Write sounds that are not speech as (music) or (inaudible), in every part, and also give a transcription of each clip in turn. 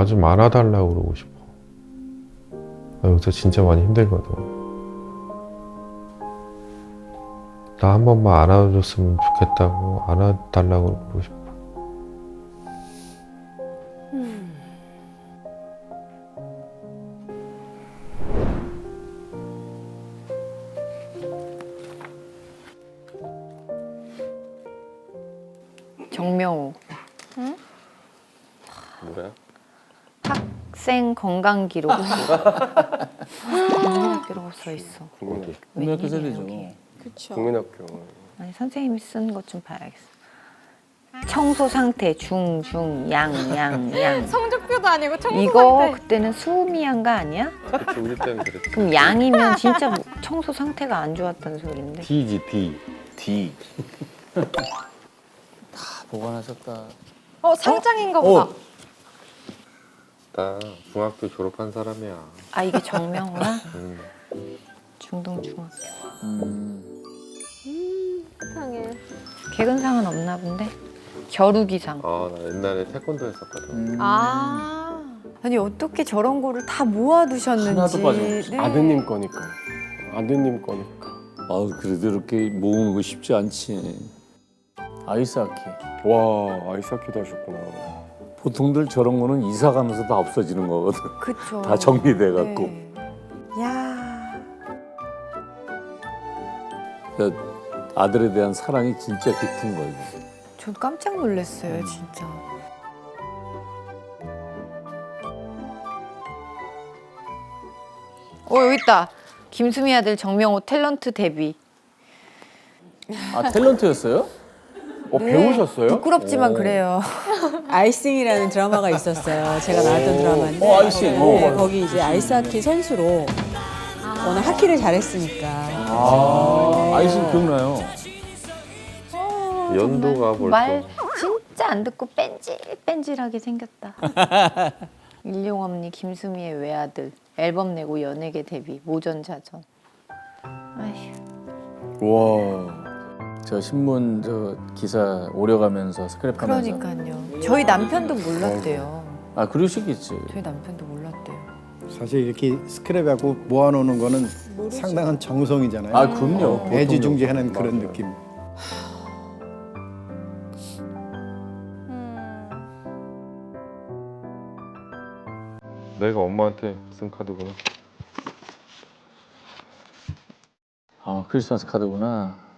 나 좀 안아달라고 그러고 싶어. 나 요새 진짜 많이 힘들거든. 나 한 번만 안아줬으면 좋겠다고 안아달라고 그러고 싶어. 정명호 뭐야? 학생 건강 기록 (laughs) 기록 써 있어. 어디? 국민학교 웬일이야, 세대죠. 여기. 그렇죠. 국민학교. 아니 선생님이 쓴 것 좀 봐야겠어. 청소 상태 중, 중, 양, 양, 양. (laughs) 성적표도 아니고 청소 이거 상태. 그때는 수미양가 아니야? 그치 우리 때는 그랬지. 그럼 양이면 진짜 뭐 청소 상태가 안 좋았다는 소린데. D지 D. D. 다 보관하셨다. 어 상장인가 보다. 어. 나 중학교 졸업한 사람이야. 아 이게 정명호야? 음. 중동 중학교. 음. 세상에. 개근상은 없나 본데? 겨루기상. 아, 나 옛날에 태권도 했었거든. 음. 아. 아니 어떻게 저런 거를 다 모아두셨는지. 하나도 빠짐없이. 네. 아드님 거니까. 아드님 거니까. 아우 그래도 이렇게 모으는 거 쉽지 않지. 아이스 하키. 와 아이스하키도 하셨구나. 보통들 저런 거는 이사 가면서 다 없어지는 거거든. 그쵸. 다 정리돼 갖고. 네. 야. 아들에 대한 사랑이 진짜 깊은 거예요. 전 깜짝 놀랐어요 진짜. 어 여기 있다. 김수미 아들 정명호 탤런트 데뷔. 아 탤런트였어요? 어 배우셨어요? 부끄럽지만 오. 그래요. (laughs) 아이싱이라는 드라마가 있었어요. 제가 나왔던 드라마인데 어, 아이싱. 네, 어. 거기 이제 아이스하키 선수로 워낙 하키를 잘했으니까 아 아이스 기억나요. 연도가 벌써. 말 진짜 안 듣고 뺀질뺀질하게 생겼다. (laughs) 일용엄니 김수미의 외아들 앨범 내고 연예계 데뷔 모전자전. 아휴 와. 저 신문 저 기사 오려가면서 스크랩하면서. 그러니까요. 저희 남편도 몰랐대요. 아 그러시겠지. 저희 남편도 몰랐대요. 사실 이렇게 스크랩하고 모아놓는 거는 상당한 정성이잖아요. 아 그럼요. 애지중지하는 그런 맞아요. 느낌. 내가 엄마한테 쓴 카드구나. 아 크리스마스 카드구나.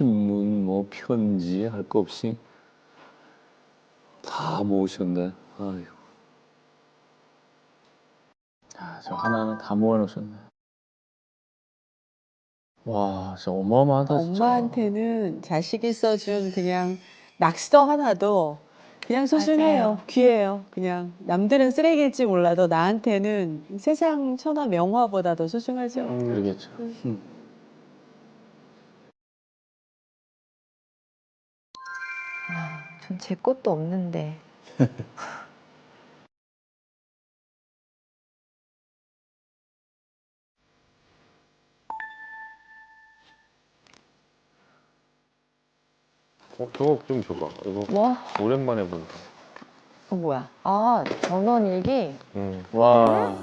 신문 뭐 편지 할 거 없이 다 모으셨네. 아유. 아, 저 하나는 다 모아놓으셨네. 와, 진짜 어마어마하다. 진짜. 엄마한테는 자식이 써준 그냥 낙서 하나도 그냥 소중해요. 맞아요. 귀해요. 그냥 남들은 쓰레기일지 몰라도 나한테는 세상 천하 명화보다 더 소중하죠. 그러겠죠. 음. 전 제 것도 없는데. 어, 저거 좀 줘봐. 이거 와, 오랜만에 본다. 어 뭐야? 아 전원 일기. 응. 와.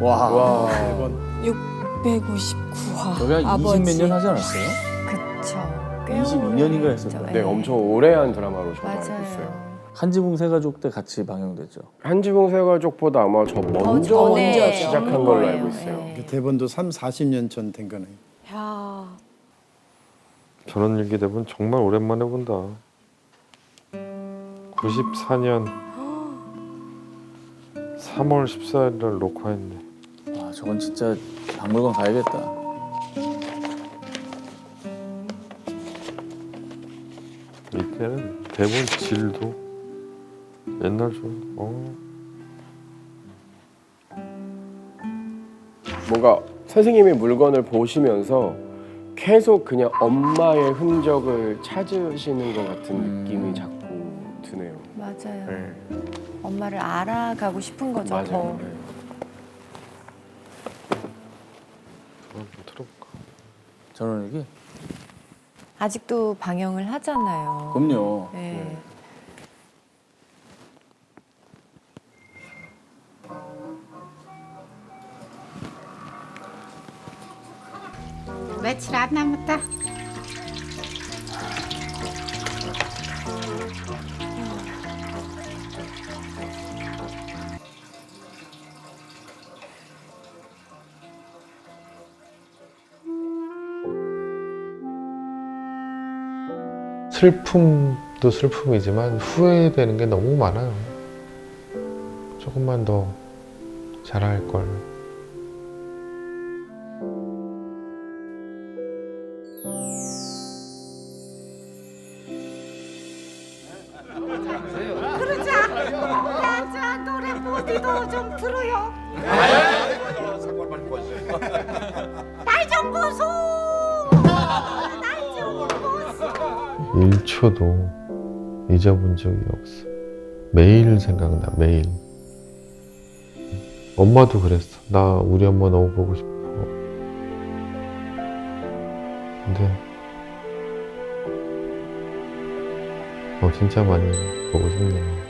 와. 와. 159화. 여기 한 20몇년 하지 않았어요? 그쵸. 꽤 22년인가 오래 했었다. 했죠. 네 엄청 오래 한 드라마로 저도 알고 맞아요. 있어요. 한지붕 세가족 때 같이 방영됐죠. 한지붕 세가족보다 아마 저 먼저 전에 시작한 한 걸로 거예요. 알고 있어요. 네. 대본도 3, 40년 전 된 거네요. 야. 저런 일기 대본 정말 오랜만에 본다. 94년 3월 14일 날 녹화했네. 와, 저건 진짜 박물관 가야겠다. 대본 질도 옛날 좀 어. 뭔가 선생님이 물건을 보시면서 계속 그냥 엄마의 흔적을 찾으시는 것 같은 음. 느낌이 자꾸 드네요. 맞아요. 네. 엄마를 알아가고 싶은 거죠. 맞아요. 더. 네. 한번 틀어볼까? 저는 이게 아직도 방영을 하잖아요. 그럼요. 네. 네. 며칠 안 남았다. 슬픔도 슬픔이지만 후회되는 게 너무 많아요. 조금만 더 잘할 걸. 자 노래 어디도 좀 들어요. 날 좀 보소. 초도 잊어본 적이 없어. 매일 생각나, 매일. 엄마도 그랬어. 나 우리 엄마 너무 보고 싶어. 근데, 어, 진짜 많이 보고 싶네요.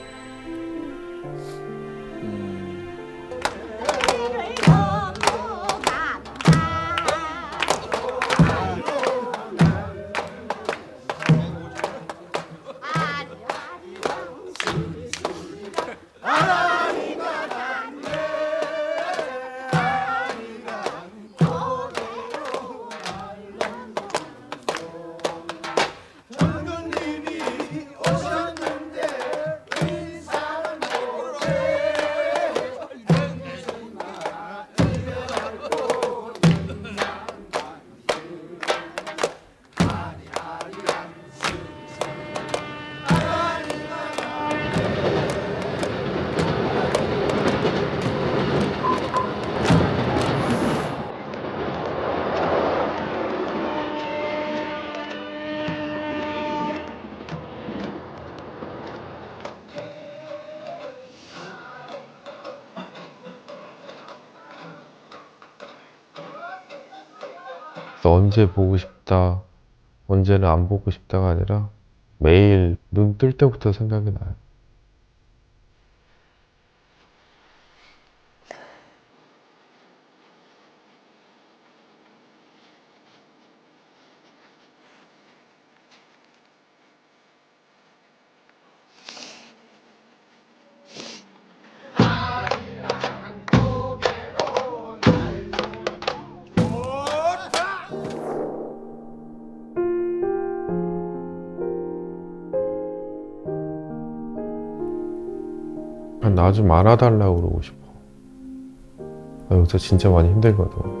그래서 언제 보고 싶다, 언제는 안 보고 싶다가 아니라 매일 눈 뜰 때부터 생각이 나요. 나 좀 알아달라고 그러고 싶어. 나 요새 진짜 많이 힘들거든.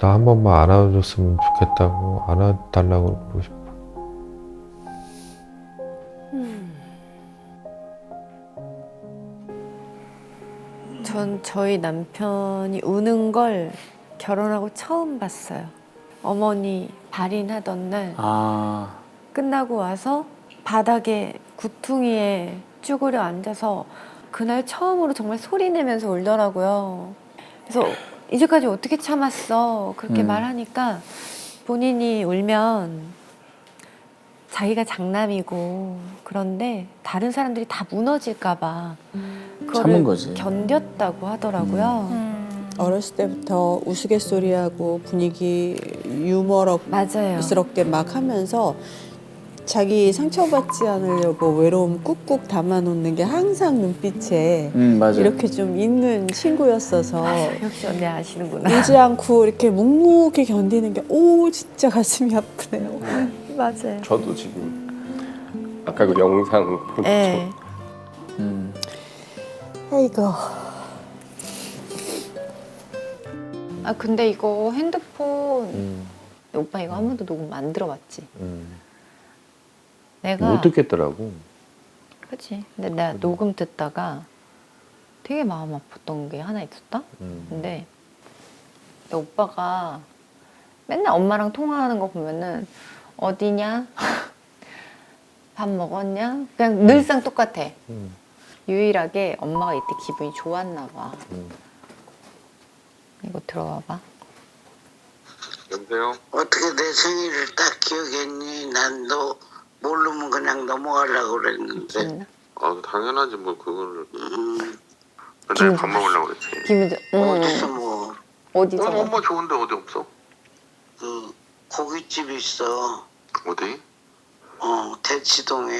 나 한 번만 알아줬으면 좋겠다고 알아달라고 그러고 싶어. 전 저희 남편이 우는 걸 결혼하고 처음 봤어요. 어머니 발인하던 날 아, 끝나고 와서 바닥에 구퉁이에 쭈그려 앉아서 그날 처음으로 정말 소리 내면서 울더라고요. 그래서 이제까지 어떻게 참았어? 그렇게 음. 말하니까 본인이 울면 자기가 장남이고 그런데 다른 사람들이 다 무너질까봐 그거를 참은 거지. 견뎠다고 하더라고요. 어렸을 때부터 우스갯소리하고 분위기 유머스럽게 맞아요. 막 하면서 자기 상처받지 않으려고 외로움 꾹꾹 담아놓는 게 항상 눈빛에 음 맞아. 이렇게 좀 있는 친구였어서 역시 언니 아시는구나. 울지 않고 이렇게 묵묵히 견디는 게 오 진짜 가슴이 아프네요. (laughs) 맞아요. 저도 지금 아까 그 영상 보고 네. 음. 아이고 아 근데 이거 핸드폰 음, 오빠 이거 한 번도 녹음 안 들어봤지? 음. 내가 못 듣겠더라고. 그치 근데 내가 녹음 듣다가 되게 마음 아팠던 게 하나 있었다? 음. 근데 내 오빠가 맨날 엄마랑 통화하는 거 보면은 어디냐? (laughs) 밥 먹었냐? 그냥 늘상 똑같아. 음. 유일하게 엄마가 이때 기분이 좋았나 봐. 음. 이거 들어봐 봐. 여보세요? 어떻게 내 생일을 딱 기억했니? 난 너 모르면 그냥 넘어가려고 그랬는데. 기분 아 당연하지 뭐 그거를 음, 내일 밥 먹으려고 그랬지 좋- 응. 어디서 뭐 어디서? 어, 엄마 좋은데 어디 없어? 그 고깃집 있어. 어디? 어 대치동에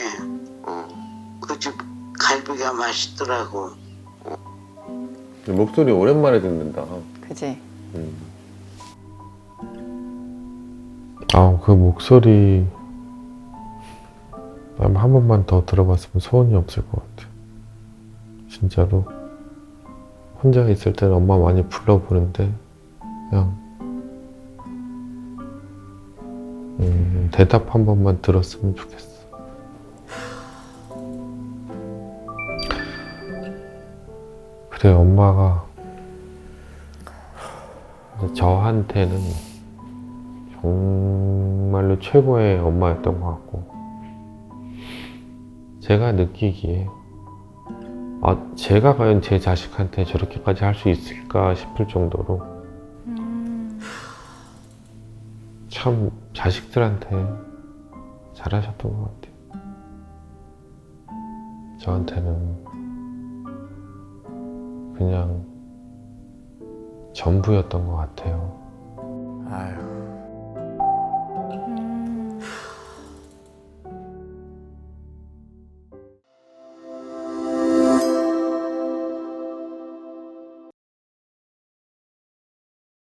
어. 그집 갈비가 맛있더라고. 목소리 오랜만에 듣는다. 그지? 아, 그 목소리 한 번만 더 들어봤으면 소원이 없을 것 같아. 진짜로 혼자 있을 때는 엄마 많이 불러보는데 그냥 음, 대답 한 번만 들었으면 좋겠어. 그래, 엄마가 저한테는 정말로 최고의 엄마였던 것 같고 제가 느끼기에 아 제가 과연 제 자식한테 저렇게까지 할 수 있을까 싶을 정도로 참 자식들한테 잘하셨던 것 같아요. 저한테는 그냥 전부였던 것 같아요.